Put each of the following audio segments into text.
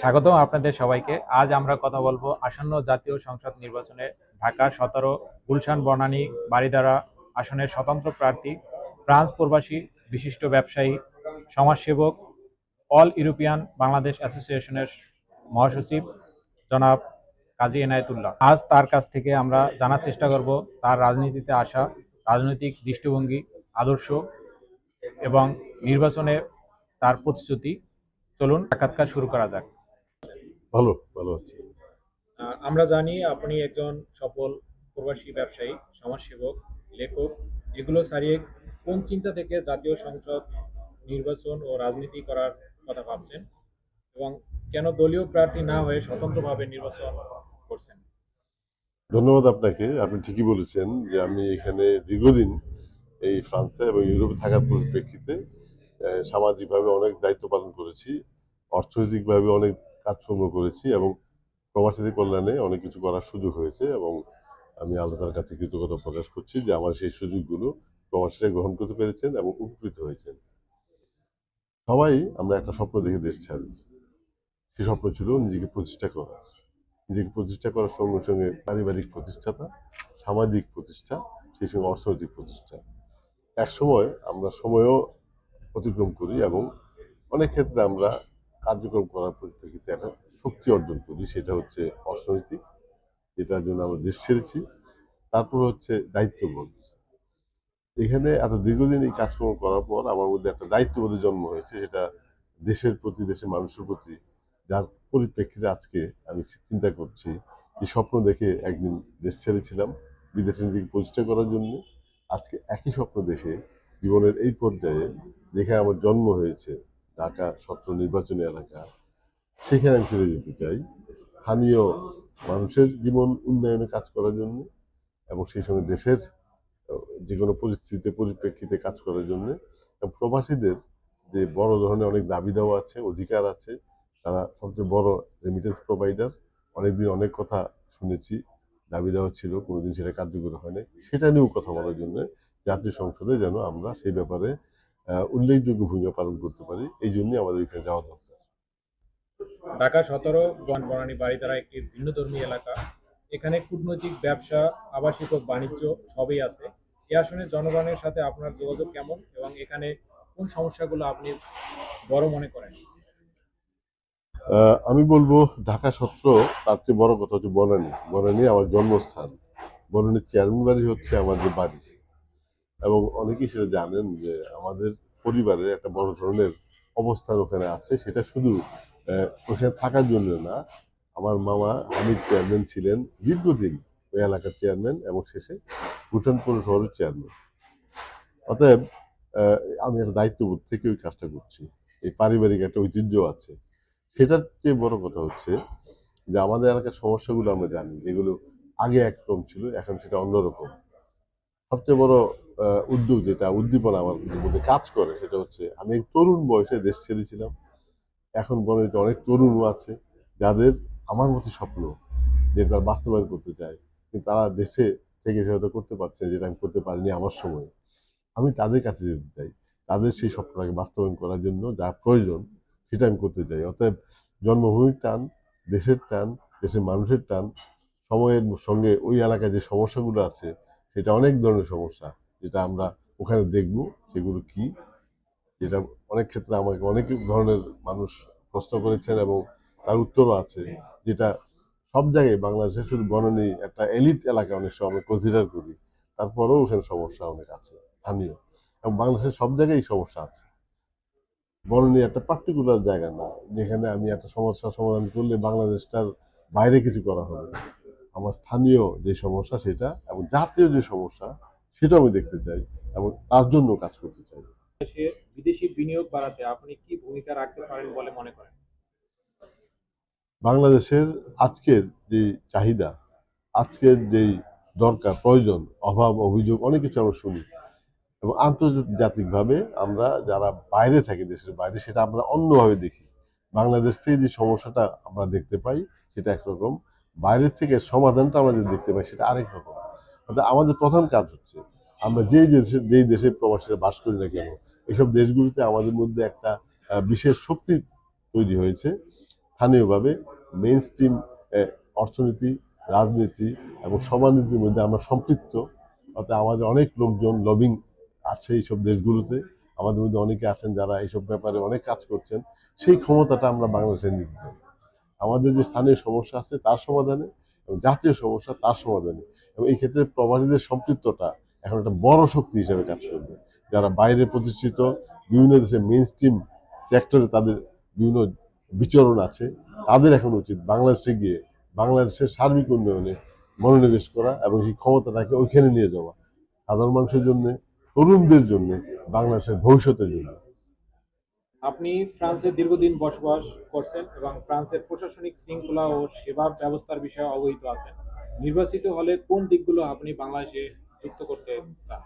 স্বাগতম আপনাদের সবাইকে। আজ আমরা কথা বলব আসন্ন জাতীয় সংসদ নির্বাচনে ঢাকা সতেরো, গুলশান বনানী, বারিধারা আসনের স্বতন্ত্র প্রার্থী, ফ্রান্স প্রবাসী, বিশিষ্ট ব্যবসায়ী, সমাজসেবক, অল ইউরোপিয়ান বাংলাদেশ অ্যাসোসিয়েশনের মহাসচিব জনাব কাজী এনায়েতুল্লাহ। আজ তার কাছ থেকে আমরা জানার চেষ্টা করব তার রাজনীতিতে আসা, রাজনৈতিক দৃষ্টিভঙ্গি, আদর্শ এবং নির্বাচনে তার প্রতিশ্রুতি। চলুন সাক্ষাৎকার শুরু করা যাক। ভালো ভালো আছি। আমরা জানি আপনি একজন সফল প্রবাসী ব্যবসায়ী সমাজসেবক লেখক এগুলো ছাড়িয়ে কোন চিন্তা থেকে জাতীয় সংসদ নির্বাচন ও রাজনীতি করার কথা ভাবছেন এবং কেন দলীয় প্রার্থী না হয়ে স্বতন্ত্রভাবে নির্বাচন করছেন? ধন্যবাদ আপনাকে। আপনি ঠিকই বলেছেন যে আমি এখানে দীর্ঘদিন এই ফ্রান্সে এবং ইউরোপে থাকার পরিপ্রেক্ষিতে সামাজিকভাবে অনেক দায়িত্ব পালন করেছি অর্থনৈতিকভাবে অনেক কাজকর্ম করেছি এবং প্রবাসীদের কল্যাণে অনেক কিছু করার সুযোগ হয়েছে এবং আমি আল্লাহর কাছে কৃতজ্ঞতা প্রকাশ করছি যে আমার সেই সুযোগগুলো প্রবাসীরা গ্রহণ করতে পেরেছেন এবং উপকৃত হয়েছেন। সবাই আমরা একটা স্বপ্ন দেখে দেশ ছাড়ি। সে স্বপ্ন ছিল নিজেকে প্রতিষ্ঠা করা নিজেকে প্রতিষ্ঠা করার সঙ্গে সঙ্গে পারিবারিক প্রতিষ্ঠাতা, সামাজিক প্রতিষ্ঠা, সেই সঙ্গে অর্থনৈতিক প্রতিষ্ঠা। এক সময় আমরা সময়ও অতিক্রম করি এবং অনেক ক্ষেত্রে আমরা কার্যক্রম করার পরিপ্রেক্ষিতে একটা শক্তি অর্জন করি, সেটা হচ্ছে অর্থনৈতিক, যেটার জন্য আমরা দেশ ছেড়েছি। তারপর হচ্ছে দায়িত্ববোধ। এখানে এত দীর্ঘদিন এই কাজকর্ম করার পর আমার মধ্যে একটা দায়িত্ববোধের জন্ম হয়েছে, সেটা দেশের প্রতি, দেশের মানুষের প্রতি। যার পরিপ্রেক্ষিতে আজকে আমি চিন্তা করছি যে স্বপ্ন দেখে একদিন দেশ ছেড়েছিলাম, বিদেশে নিজেকে প্রতিষ্ঠা করার জন্য। আজকে একই স্বপ্ন দেখে জীবনের এই পর্যায়ে যেখানে আমার জন্ম হয়েছে ঢাকা সত্র নির্বাচনী এলাকা, সেখানে আমি ফিরে যেতে চাই। স্থানীয় মানুষের জীবন উন্নয়নে কাজ করার জন্য এবং সেই সঙ্গে দেশের, যে কোনো পরিস্থিতিতে পরিপ্রেক্ষিতে কাজ করার জন্য প্রবাসীদের যে বড় ধরনের অনেক দাবি দেওয়া আছে, অধিকার আছে, তারা সবচেয়ে বড় রেমিটেন্স প্রোভাইডার অনেকদিন অনেক কথা শুনেছি দাবি দেওয়া ছিল, কোনোদিন সেটা কার্যকর হয়নি সেটা নিয়েও কথা বলার জন্য জাতীয় সংসদে যেন আমরা সেই ব্যাপারে উল্লেখযোগ্য ভূমিকা পালন করতে পারি। এই জন্যই আমাদের এখানে যাওয়া দরকার। ঢাকা সতেরো বন বনানী বাড়িধারা একটি ভিন্ন ধর্মী এলাকা। এখানে কূটনৈতিক ব্যবসা আবাসিক ও বাণিজ্য সবই আছে। এই আসনে জনগণের সাথে আপনার যোগাযোগ কেমন এবং এখানে কোন সমস্যাগুলো আপনি বড় মনে করেন? আহ, আমি বলব ঢাকা সত্র তার চেয়ে বড় কথা হচ্ছে বনানী। বনানী আমার জন্মস্থান। বনানীর চেয়ারম্যান বাড়ি হচ্ছে আমাদের বাড়ি। এবং অনেকেই সেটা জানেন যে আমাদের পরিবারের একটা বড় ধরনের অবস্থান ওখানে আছে। সেটা শুধু ওখানে থাকার জন্য না। আমার মামা হামিদ চেয়ারম্যান ছিলেন দীর্ঘদিন ওই এলাকার চেয়ারম্যান এবং শেষে ভুটান পৌরসভার চেয়ারম্যান। অতএব আমি একটা দায়িত্ববোধ থেকে ওই কাজটা করছি। এই পারিবারিক একটা ঐতিহ্য আছে। সেটার চেয়ে বড় কথা হচ্ছে যে আমাদের এলাকার সমস্যাগুলো আমরা জানি, যেগুলো আগে একরকম ছিল, এখন সেটা অন্যরকম। সবচেয়ে বড় উদ্যোগ যেটা, উদ্দীপনা আমার মধ্যে কাজ করে, সেটা হচ্ছে আমি তরুণ বয়সে দেশ ছেড়েছিলাম। এখন বনিতে অনেক তরুণও আছে, যাদের আমার মতো স্বপ্ন যে তারা বাস্তবায়ন করতে চায়, কিন্তু তারা দেশে থেকে সেটা করতে পারছে যেটা আমি করতে পারিনি আমার সময়। আমি তাদের কাছে যেতে চাই, তাদের সেই স্বপ্নটাকে বাস্তবায়ন করার জন্য যা প্রয়োজন সেটা আমি করতে চাই। অতএব জন্মভূমির টান, দেশের টান, দেশের মানুষের টান, সময়ের সঙ্গে ওই এলাকায় যে সমস্যাগুলো আছে, সেটা অনেক ধরনের সমস্যা। যেটা আমরা ওখানে দেখব, সেগুলো কি? যেটা অনেক ক্ষেত্রে আমাকে অনেক ধরনের মানুষ প্রশ্ন করেছেন এবং তার উত্তরও আছে, যেটা সব জায়গায় বাংলাদেশে শুধু বনানী একটা এলিট এলাকা অনেক সময় আমরা কনসিডার করি। তারপরেও ওখানে সমস্যা অনেক আছে, স্থানীয়। এবং বাংলাদেশের সব জায়গায় সমস্যা আছে। বনানী একটা পার্টিকুলার জায়গা না, যেখানে আমি একটা সমস্যার সমাধান করলে বাংলাদেশটার বাইরে কিছু করা হবে। আমার স্থানীয় যে সমস্যা সেটা এবং জাতীয় যে সমস্যা সেটা আমি দেখতে চাই এবং তার জন্য কাজ করতে চাই। দেশে বিদেশি বিনিয়োগ বাড়াতে আপনি কি ভূমিকা রাখতে পারেন বলে মনে করেন? বাংলাদেশের আজকের যে চাহিদা আজকের যেই দরকার প্রয়োজন অভাব অভিযোগ অনেক কিছু আমরা শুনি। এবং আন্তর্জাতিকভাবে আমরা যারা বাইরে থাকি দেশের বাইরে সেটা আমরা অন্যভাবে দেখি। বাংলাদেশ থেকে যে সমস্যাটা আমরা দেখতে পাই সেটা একরকম। বাইরের থেকে সমাধানটা আমরা যে দেখতে পাই সেটা আরেক রকম। অর্থাৎ আমাদের প্রধান কাজ হচ্ছে আমরা যেই দেশে যেই দেশে প্রবাসীরা বাস করি না কেন, এসব দেশগুলিতে আমাদের মধ্যে একটা বিশেষ শক্তি তৈরি হয়েছে স্থানীয়ভাবে মেইন স্ট্রিম অর্থনীতি, রাজনীতি এবং সমাজনীতির মধ্যে আমরা সম্পৃক্ত। অর্থাৎ আমাদের অনেক লোকজন লবিং আছে এইসব দেশগুলোতে। আমাদের মধ্যে অনেকে আছেন যারা এইসব ব্যাপারে অনেক কাজ করছেন। সেই ক্ষমতাটা আমরা বাংলাদেশে নিতে চাই। আমাদের যে স্থানীয় সমস্যা আছে তার সমাধানে এবং জাতীয় সমস্যা তার সমাধানে এবং এই ক্ষেত্রে প্রবাসীদের সম্পৃক্ততা এখন একটা বড় শক্তি হিসেবে কাজ করবে। যারা বাইরে প্রতিষ্ঠিত, বিভিন্ন দেশের মেন স্ট্রিম সেক্টরে তাদের বিভিন্ন বিচরণ আছে, তাদের এখন উচিত বাংলাদেশে গিয়ে বাংলাদেশের সার্বিক উন্নয়নে মনোনিবেশ করা এবং সেই ক্ষমতাটাকে ওইখানে নিয়ে যাওয়া। সাধারণ মানুষের জন্য, তরুণদের জন্য বাংলাদেশের ভবিষ্যতের জন্য। আপনি ফ্রান্সে দীর্ঘদিন বসবাস করছেন এবং ফ্রান্সের প্রশাসনিক শৃঙ্খলা ও সেবা ব্যবস্থার বিষয়ে অবহিত আছেন। নির্বাচিত হলে কোন দিকগুলো আপনি বাংলাদেশে যুক্ত করতে চান?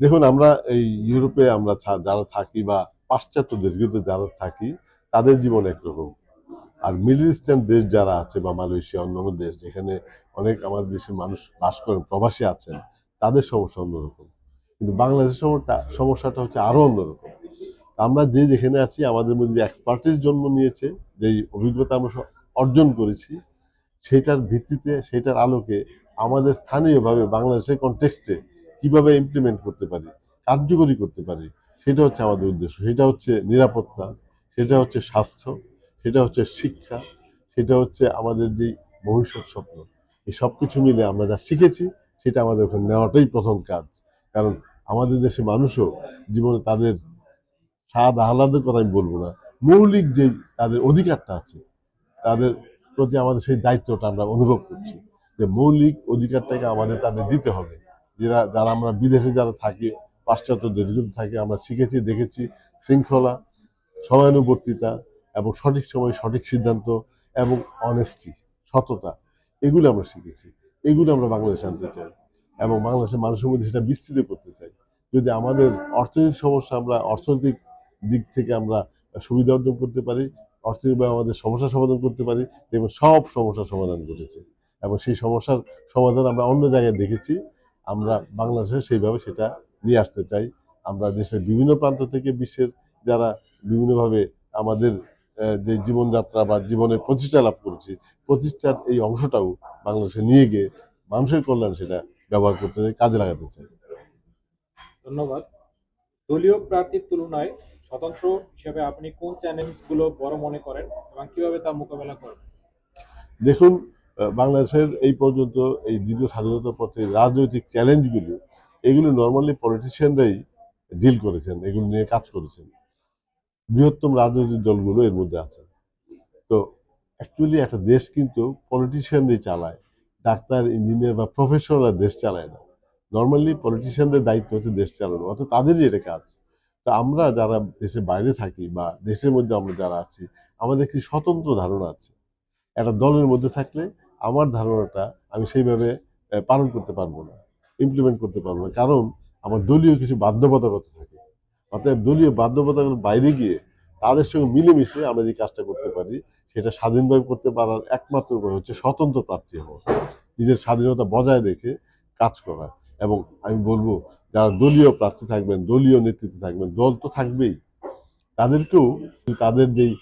দেখুন, আমরা এই ইউরোপে আমরা যারা থাকি বা পাশ্চাত্য দেশগুলোতে যারা থাকি, তাদের জীবন একরকম। আর মিডল ইস্টার্ন দেশ যারা আছে বা মালয়েশিয়া অন্যান্য দেশ, যেখানে অনেক আমাদের দেশের মানুষ বাস করেন, প্রবাসী আছেন, তাদের সমস্যা অন্যরকম। কিন্তু বাংলাদেশের সমস্যা, সমস্যাটা হচ্ছে আরও অন্যরকম। আমরা যে যেখানে আছি, আমাদের মধ্যে এক্সপার্টিস জন্ম নিয়েছে, যেই অভিজ্ঞতা আমরা অর্জন করেছি সেটার ভিত্তিতে সেটার আলোকে আমাদের স্থানীয়ভাবে বাংলাদেশের কনটেক্সটে কীভাবে ইমপ্লিমেন্ট করতে পারি, কার্যকরী করতে পারি, সেটা হচ্ছে আমাদের উদ্দেশ্য। সেটা হচ্ছে নিরাপত্তা, সেটা হচ্ছে স্বাস্থ্য, সেটা হচ্ছে শিক্ষা, সেটা হচ্ছে আমাদের যে ভবিষ্যৎ স্বপ্ন। এই সব কিছু মিলে আমরা যা শিখেছি, সেটা আমাদের ওখানে নেওয়াটাই প্রথম কাজ। কারণ আমাদের দেশে মানুষও জীবনে তাদের স্বাদ আহ্লাদের কথা আমি বলব না। মৌলিক যে তাদের অধিকারটা আছে, তাদের প্রতি আমাদের সেই দায়িত্বটা আমরা অনুভব করছি, যে মৌলিক অধিকারটাকে আমাদের তাদের দিতে হবে। যারা যারা আমরা বিদেশে যারা থাকি, পাশ্চাত্য দেশগুলো থাকি, আমরা শিখেছি, দেখেছি শৃঙ্খলা সময়ানুবর্তিতা এবং সঠিক সময়ে সঠিক সিদ্ধান্ত এবং অনেস্টি সততা, এগুলো আমরা শিখেছি। এগুলো আমরা বাংলাদেশে আনতে চাই এবং বাংলাদেশের মানুষের মধ্যে সেটা বিস্তৃত করতে চাই। যদি আমাদের অর্থনৈতিক সমস্যা আমরা অর্থনৈতিক দিক থেকে আমরা সুবিধা অর্জন করতে পারি অর্থনৈতিকভাবে আমাদের সমস্যা সমাধান করতে পারি এবং সব সমস্যার সমাধান করেছে এবং সেই সমস্যার সমাধান আমরা অন্য জায়গায় দেখেছি। আমরা বাংলাদেশে সেইভাবে সেটা নিয়ে আসতে চাই। আমরা দেশের বিভিন্ন প্রান্ত থেকে বিশ্বের যারা বিভিন্নভাবে আমাদের যে জীবনযাত্রা বা জীবনের প্রতিষ্ঠা লাভ করেছি, প্রতিষ্ঠার এই অংশটাও বাংলাদেশে নিয়ে গিয়ে মানুষের কল্যাণ সেটা ব্যবহার করতে চাই কাজে লাগাতে চাই। ধন্যবাদ। দলীয় প্রার্থীর তুলনায় স্বতন্ত্র হিসেবে আপনি কোন চ্যালেঞ্জগুলো বড় মনে করেন এবং কীভাবে তা মোকাবেলা করবেন? দেখুন বাংলাদেশের এই পর্যন্ত এই দ্বিতীয় স্বাধীনতার পথে রাজনৈতিক চ্যালেঞ্জগুলো, এগুলো নর্মালি পলিটিশিয়ানরাই ডিল করেছেন, এগুলো নিয়ে কাজ করেছেন। বৃহত্তম রাজনৈতিক দলগুলো এর মধ্যে আছে। তো অ্যাকচুয়ালি একটা দেশ কিন্তু পলিটিশিয়ানরাই চালায়, ডাক্তার ইঞ্জিনিয়ার বা প্রফেসররা দেশ চালায় না। নর্মালি পলিটিশিয়ানদের দায়িত্ব হচ্ছে দেশ চালানো, অর্থাৎ তাদেরই এটা কাজ। তো আমরা যারা দেশের বাইরে থাকি বা দেশের মধ্যে আমরা যারা আছি, আমাদের একটি স্বতন্ত্র ধারণা আছে? একটা দলের মধ্যে থাকলে আমার ধারণাটা আমি সেইভাবে পালন করতে পারব না ইমপ্লিমেন্ট করতে পারব না। কারণ আমার দলীয় কিছু বাধ্যবাধকতা থাকে। অর্থাৎ দলীয় বাধ্যবাধকতার বাইরে গিয়ে তাদের সঙ্গে মিলেমিশে আমরা যে কাজটা করতে পারি, সেটা স্বাধীনভাবে করতে পারার একমাত্র উপায় হচ্ছে স্বতন্ত্র প্রার্থী হওয়া। নিজের স্বাধীনতা বজায় রেখে কাজ করা। এবং আমি বলব যারা দলীয় প্রার্থী থাকবেন দলীয় নেতৃত্বে থাকবেন দল তো থাকবেই তাদেরকেও তাদের যেই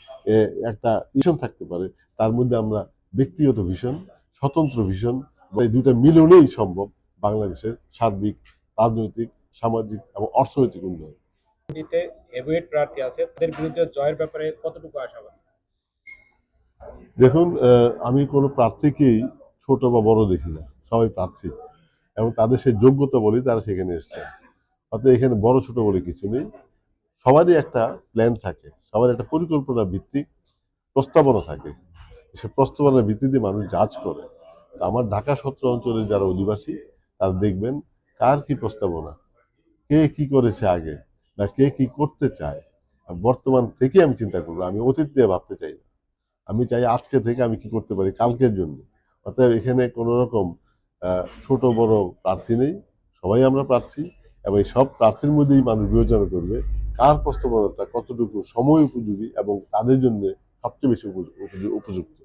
একটা ভিশন থাকতে পারে তার মধ্যে আমরা ব্যক্তিগত ভিশন স্বতন্ত্র ভিশন এই দুইটা মিলনেই সম্ভব বাংলাদেশের সার্বিক রাজনৈতিক সামাজিক এবং অর্থনৈতিক উন্নয়ন। দিতে হেভিওয়েট প্রার্থী আছে তাদের বিরুদ্ধে জয়ের ব্যাপারে কতটুকু আশাবাদী দেখুন আমি কোনো প্রার্থীকেই ছোট বা বড় দেখি না সবাই প্রার্থী। এবং তাদের সেই যোগ্যতা বলেই তারা সেখানে এসছেন অর্থাৎ এখানে বড় ছোট বলে কিছু নেই। সবারই একটা প্ল্যান থাকে, সবার একটা পরিকল্পনা ভিত্তিক প্রস্তাবনা থাকে। সে প্রস্তাবনার ভিত্তিতে মানুষ জাজ করে। আমার ঢাকা সত্র অঞ্চলের যারা অধিবাসী, তারা দেখবেন কার কি প্রস্তাবনা, কে কি করেছে আগে, বা কে কি করতে চায়। বর্তমান থেকে আমি চিন্তা করব, আমি অতীত নিয়ে ভাবতে চাই না। আমি চাই আজকে থেকে আমি কি করতে পারি, কালকের জন্য। অতএব এখানে কোনো রকম ছোট, বড় প্রার্থী নেই। সবাই আমরা প্রার্থী এবং এই সব প্রার্থীর মধ্যেই মানুষ বিবেচনা করবে কার প্রস্তাবনাটা কতটুকু সময় উপযোগী এবং তাদের জন্য সবচেয়ে বেশি উপযু- উপযু- উপযুক্ত।